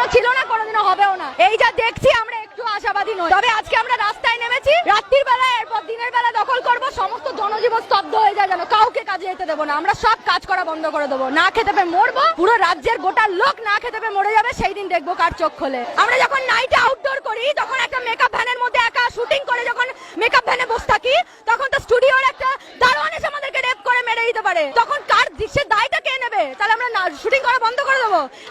কোনোদিনও ছিল না, কোনোদিনও হবেও না। এই যা দেখছি, আমরা একটু আশাবাদী নই। তবে আজকে আমরা রাস্তায় নেমেছি। রাত্রির বেলা, এরপর দিনের বেলা দখল করব। সমস্ত জনজীবন স্তব্ধ হয়ে যায় যেন কাউকে কাজে যেতে দেবো না। আমরা সব কাজ করা বন্ধ করে দেবো। না খেতে পেয়ে মরবো। পুরো রাজ্যের গোটা লোক না খেতে পেয়ে মরে যাবে। সেই দিন দেখব কার চোখ খোলে। আমরা যখন নাইটে আউটডোর করি, তখন একটা মেকআপ ভ্যানের মধ্যে একা শুটিং করে যখন মেকআপ ভ্যানে বসে থাকি, তখন তো স্টুডিওর একটা দারোয়ান এসে আমাদেরকে রেপ করে মেরে দিতে পারে। তখন কার দৃশ্যের দায়টা কে নেবে? তাহলে আমরা শুটিং করা বন্ধ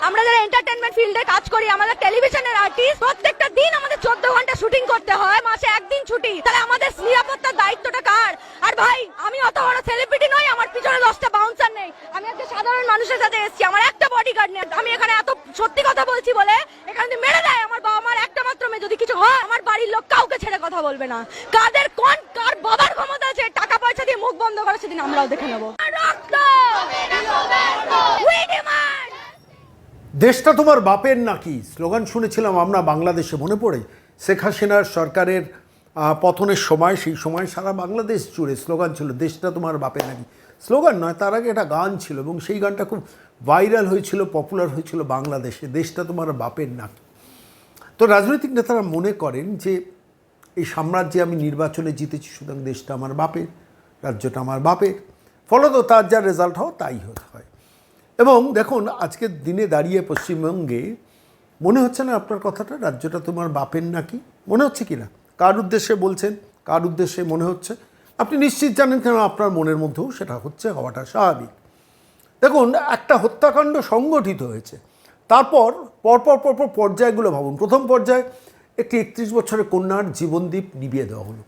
আমরা যারা এন্টারটেনমেন্ট ফিল্ডে কাজ করি, আমাদের টেলিভিশনের আর্টিস্ট প্রত্যেকটা দিন আমাদের চোদ্দ ঘণ্টা শুটিং করতে হয়, মাসে একদিন ছুটি। তাহলে আমাদের নিরাপত্তার দায়িত্বটা কার? আর ভাই, আমি অত বড় সেলিব্রিটি নই, আমার পিছনে দশটা বাউন্সার নেই। আমি একটা সাধারণ মানুষের সাথে এসেছি, আমার একটা বডিগার্ড নেই। আমি এখানে এত সত্যি কথা বলছি বলে, এখানে মেরে দেয় আমার বাবা মার একটা মাত্র মেয়ে, যদি কিছু হয়, আমার বাড়ির লোক কাউকে ছেড়ে কথা বলবে না। কাদের কোন, কার বাবার ক্ষমতা আছে, টাকা পয়সা দিয়ে মুখ বন্ধ করে, সেদিন আমরাও দেখে নেব। রক্ত! দেশটা তোমার বাপের নাকি? স্লোগান শুনেছিলাম, আমরা বাংলাদেশে মনে পড়ে। শেখ হাসিনার সরকারের পতনের সময়, সেই সময় সারা বাংলাদেশ জুড়ে স্লোগান ছিল, দেশটা তোমার বাপের নাকি? স্লোগান নয়, তার আগে একটা গান ছিল এবং সেই গানটা খুব ভাইরাল হয়েছিল, পপুলার হয়েছিল বাংলাদেশে, দেশটা তোমার বাপের নাকি? তো রাজনৈতিক নেতারা মনে করেন যে, এই সাম্রাজ্যে আমি নির্বাচনে জিতেছি, সুতরাং দেশটা আমার বাপের, রাজ্যটা আমার বাপের। ফলত তার যা রেজাল্ট হয় তাই হতে হয়। এবং দেখুন, আজকের দিনে দাঁড়িয়ে পশ্চিমবঙ্গে মনে হচ্ছে না আপনার কথাটা, রাজ্যটা তোমার বাপের নাকি? মনে হচ্ছে কি না? কার উদ্দেশ্যে বলছেন? কার উদ্দেশ্যে মনে হচ্ছে? আপনি নিশ্চিত জানেন কেন আপনার মনের মধ্যেও সেটা হচ্ছে হওয়াটা স্বাভাবিক। দেখুন, একটা হত্যাকাণ্ড সংগঠিত হয়েছে। তারপর, পরপর পরপর পর্যায়গুলো ভাবুন। প্রথম পর্যায়ে, একটি একত্রিশ বছরের কন্যার জীবনদ্বীপ নিভিয়ে দেওয়া হলো।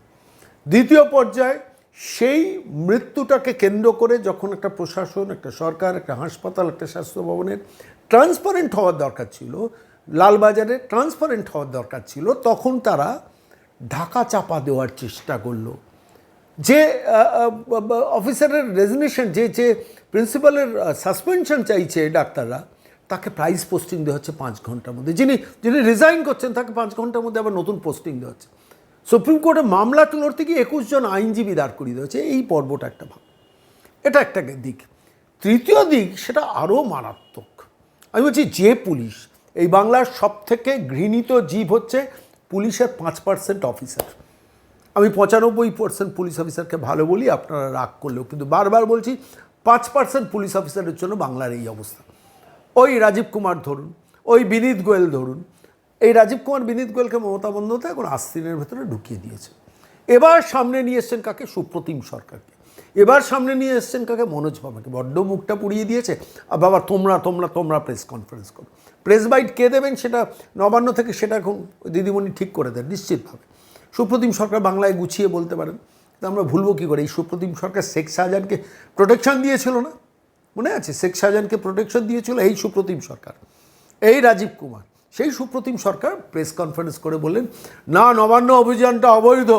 দ্বিতীয় পর্যায়ে সেই মৃত্যুটাকে কেন্দ্র করে যখন একটা প্রশাসন, একটা সরকার, একটা হাসপাতাল, একটা স্বাস্থ্য ভবনের ট্রান্সপারেন্ট হওয়ার দরকার ছিল, লালবাজারে ট্রান্সপারেন্ট হওয়ার দরকার ছিল, তখন তারা ঢাকা চাপা দেওয়ার চেষ্টা করল। যে অফিসারের রেজিগনেশন যে যে প্রিন্সিপালের সাসপেনশন চাইছে ডাক্তাররা, তাকে প্রাইজ পোস্টিং দেওয়া হচ্ছে পাঁচ ঘণ্টার মধ্যে। যিনি যিনি রিজাইন করছেন, তাকে পাঁচ ঘণ্টার মধ্যে আবার নতুন পোস্টিং দেওয়া হচ্ছে। সুপ্রিম কোর্টে মামলা লড়তে গিয়ে একুশ জন আইনজীবী দাঁড় করিয়ে দেওয়া হচ্ছে এই পর্বটা একটা ভাব এটা একটা দিক। তৃতীয় দিক, সেটা আরও মারাত্মক। আমি বলছি, যে পুলিশ, এই বাংলার সব থেকে ঘৃণিত জীব হচ্ছে পুলিশের পাঁচ পার্সেন্ট অফিসার। আমি পঁচানব্বই পার্সেন্ট পুলিশ অফিসারকে ভালো বলি, আপনারা রাগ করলেও, কিন্তু বারবার বলছি, পাঁচ পার্সেন্ট পুলিশ অফিসারের জন্য বাংলার এই অবস্থা। ওই রাজীব কুমার ধরুন, ওই বিনীত গোয়েল ধরুন এই রাজীব কুমার, বিনীত গোয়েলকে মমতা বন্দ্যোপাধ্যায় এখন আস্তিনের ভেতরে ঢুকিয়ে দিয়েছে। এবার সামনে নিয়ে এসছেন কাকে? সুপ্রতিম সরকারকে। এবার সামনে নিয়ে এসছেন কাকে? মনোজ বাবাকে। বড্ড মুখটা পুড়িয়ে দিয়েছে। আর বাবা, তোমরা তোমরা তোমরা প্রেস কনফারেন্স করো। প্রেস বাইট কে দেবেন সেটা? নবান্ন থেকে সেটা এখন দিদিমণি ঠিক করে দেন, নিশ্চিতভাবে। সুপ্রতিম সরকার বাংলায় গুছিয়ে বলতে পারেন, কিন্তু আমরা ভুলবো কী করে? এই সুপ্রতিম সরকার শেখ শাহজাহানকে প্রোটেকশন দিয়েছিল না? মনে আছে? শেখ শাহজাহানকে প্রোটেকশন দিয়েছিল এই সুপ্রতিম সরকার। এই রাজীব কুমার। সেই সুপ্রতিম সরকার প্রেস কনফারেন্স করে বললেন, না, নবান্ন অভিযানটা অবৈধ।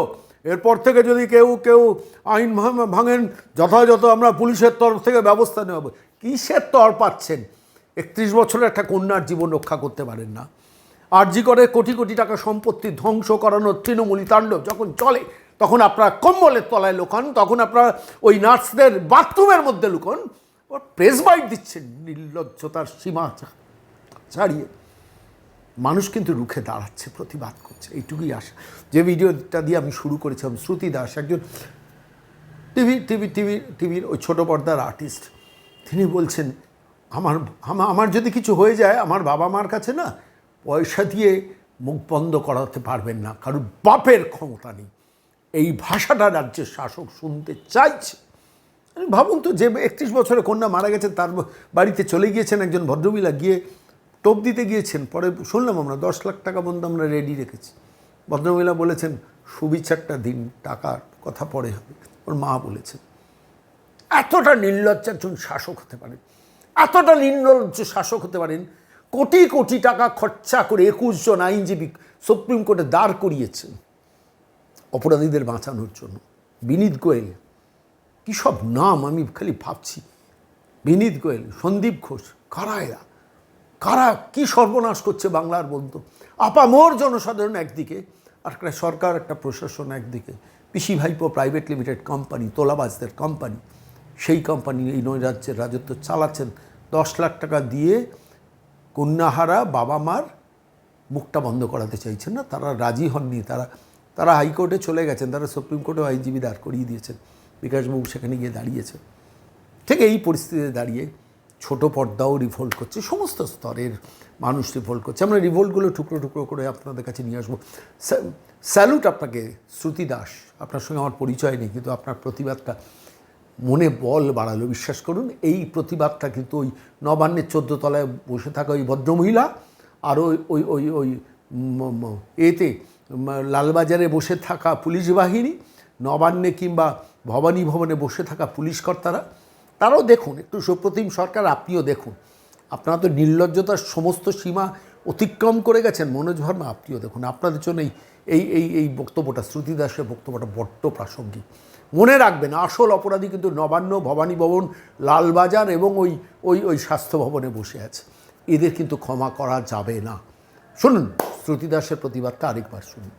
এরপর থেকে যদি কেউ কেউ আইন ভাঙ- ভাঙেন, যথাযথ আমরা পুলিশের তরফ থেকে ব্যবস্থা নেওয়া কিসের তর পাচ্ছেন? একত্রিশ বছরের একটা কন্যার জীবন রক্ষা করতে পারেন না। আরজি করে কোটি কোটি টাকা সম্পত্তি ধ্বংস করানোর তৃণমূলী তাণ্ডব যখন চলে, তখন আপনারা কম্বলের তলায় লুকান, তখন আপনারা ওই নার্সদের বাথরুমের মধ্যে লুকান। প্রেস বাইট দিচ্ছেন নির্লজ্জতার সীমা ছাড়িয়ে। মানুষ কিন্তু রুখে দাঁড়াচ্ছে, প্রতিবাদ করছে। এইটুকুই আশা। যে ভিডিওটা দিয়ে আমি শুরু করেছিলাম শ্রুতি দাস, একজন টিভি টিভি টিভি, টিভির ওই ছোটো পর্দার আর্টিস্ট। তিনি বলছেন, আমার, আমা- আমার যদি কিছু হয়ে যায়, আমার বাবা মার কাছে না পয়সা দিয়ে মুখ বন্ধ করাতে পারবেন না। কারণ বাপের ক্ষমতা নেই। এই ভাষাটা রাজ্যের শাসক শুনতে চাইছে। ভাবুন তো, যে একত্রিশ বছরে কন্যা মারা গেছে, তার বাড়িতে চলে গিয়েছেন একজন ভদ্রমহিলা, গিয়ে টোপ দিতে গিয়েছেন, পরে শুনলাম আমরা দশ লাখ টাকা পর্যন্ত আমরা রেডি রেখেছি। ভদ্রমহিলা বলেছেন, সুবিচারটা দিন, টাকার কথা পরে হবে। ওর মা বলেছেন, এতটা নির্লজ্জ একজন শাসক হতে পারেন, এতটা নির্লজ্জ শাসক হতে পারেন, কোটি কোটি টাকা খরচা করে একুশ জন আইনজীবী সুপ্রিম কোর্টে দাঁড় করিয়েছেন, অপরাধীদের বাঁচানোর জন্য। বিনীত গোয়েল, কী সব নাম আমি খালি ভাবছি। বিনীত গোয়েল, সন্দীপ ঘোষ, কারা এরা? কারা কী সর্বনাশ করছে বাংলার বন্ধু? আপামোর জনসাধারণ একদিকে, আর একটা সরকার, একটা প্রশাসন একদিকে। পিসি ভাইপো প্রাইভেট লিমিটেড কোম্পানি, তোলাবাজদের কোম্পানি। সেই কোম্পানি এই নয় রাজ্যের রাজত্ব চালাচ্ছেন। দশ লাখ টাকা দিয়ে কন্যাহারা বাবা মার মুখটা বন্ধ করাতে চাইছেন না। তারা রাজি হননি। তারা তারা হাইকোর্টে চলে গেছেন। তারা সুপ্রিম কোর্টেও আইনজীবী দাঁড় করিয়ে দিয়েছেন। বিকাশবাবু সেখানে গিয়ে দাঁড়িয়েছে ঠিক এই পরিস্থিতিতে দাঁড়িয়ে ছোট পর্দাও রিভোল্ট করছে, সমস্ত স্তরের মানুষ রিভোল্ট করছে। আমরা রিভোল্টগুলো টুকরো টুকরো করে আপনাদের কাছে নিয়ে আসব। স্যালুট আপনাকে, শ্রুতি দাস। আপনার সঙ্গে আমার পরিচয় নেই, কিন্তু আপনার প্রতিবাদটা মনে বল বাড়ালো। বিশ্বাস করুন, এই প্রতিবাদটা কিন্তু ওই নবান্নের চোদ্দ তলায় বসে থাকা ওই ভদ্রমহিলা আর ওই ওই ওই ওই এতে লালবাজারে বসে থাকা পুলিশ বাহিনী, নবান্নে কিংবা ভবানী ভবনে বসে থাকা পুলিশ কর্তারা তারাও দেখুন, একটু সুপ্রতিম সরকার, আপনিও দেখুন। আপনারা তো নির্লজ্জতার সমস্ত সীমা অতিক্রম করে গেছেন। মনোজ ভার্মা, আপনিও দেখুন। আপনাদের জন্য এই এই এই বক্তব্যটা, শ্রুতি দাসের বক্তব্যটা বড্ড প্রাসঙ্গিক। মনে রাখবেন, আসল অপরাধী কিন্তু নবান্ন ভবানী ভবন, লালবাজার এবং ওই ওই ওই স্বাস্থ্য ভবনে বসে আছে। এদের কিন্তু ক্ষমা করা যাবে না। শুনুন, শ্রুতি দাসের প্রতিবাদটা আরেকবার শুনুন।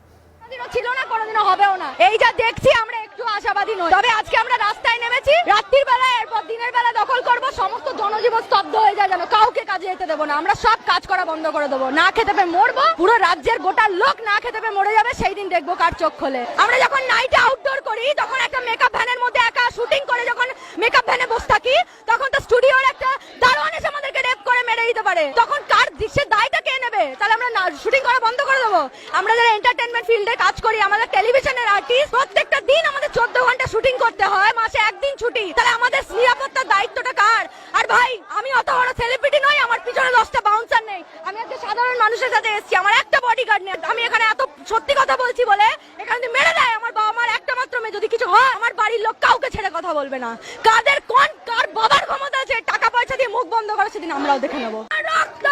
ছিল না, কোনোদিনও হবেও না। এই যা দেখছি আমরা একটু আশাবাদী নই তবে আজকে আমরা রাস্তায় নেমেছি। রাত্রির বেলা, এরপর দিনের বেলা দখল করব। সমস্ত জনজীবন স্তব্ধ হয়ে যায় যেন। কাউকে কাজে যেতে দেবো না। আমরা সব কাজ করা বন্ধ করে দেবো। না খেতে পেয়ে মরবো। পুরো রাজ্যের গোটা লোক না খেতে পেয়ে মরে যাবে। সেই দিন দেখব কার চোখ খোলে। আমরা যখন নাইটে আউটডোর করি, তখন একটা মেকআপ ভ্যানের মধ্যে একা শুটিং করে যখন মেকআপ ভ্যানে বসে থাকি, তখন তো স্টুডিওর একটা রেপ করে দিতে পারে। তখন কার দৃশ্যের দায়টা কে নেবে? তাহলে আমরা শুটিং করা বন্ধ করে দেবো। আমরা যারা এন্টারটেনমেন্ট ফিল্ডে কাজ করি, আমাদের টেলিভিশনের আর্টিস্ট প্রত্যেকটা দিন আমাদের চোদ্দ ঘণ্টা শুটিং করতে হয়, মাসে একদিন ছুটি। তাহলে আমাদের নিরাপত্তার দায়িত্বটা কার? আর ভাই, আমি অত বড় সেলিব্রিটি নই, আমার পিছনে দশটা বাউন্সার নেই। আমি একটা সাধারণ মানুষের সাথে এসেছি, আমার একটা বডিগার্ড নেই। আমি এখানে এত সত্যি কথা বলছি বলে, এখানে যদি মেরে দেয়, আমার বাবা মার একটা মাত্র মেয়ে যদি কিছু হয়, আমার বাড়ির লোক কাউকে ছেড়ে কথা বলবে না। কাদের কোন, করে সেদিন আমরাও দেখে নেব। রক্ত!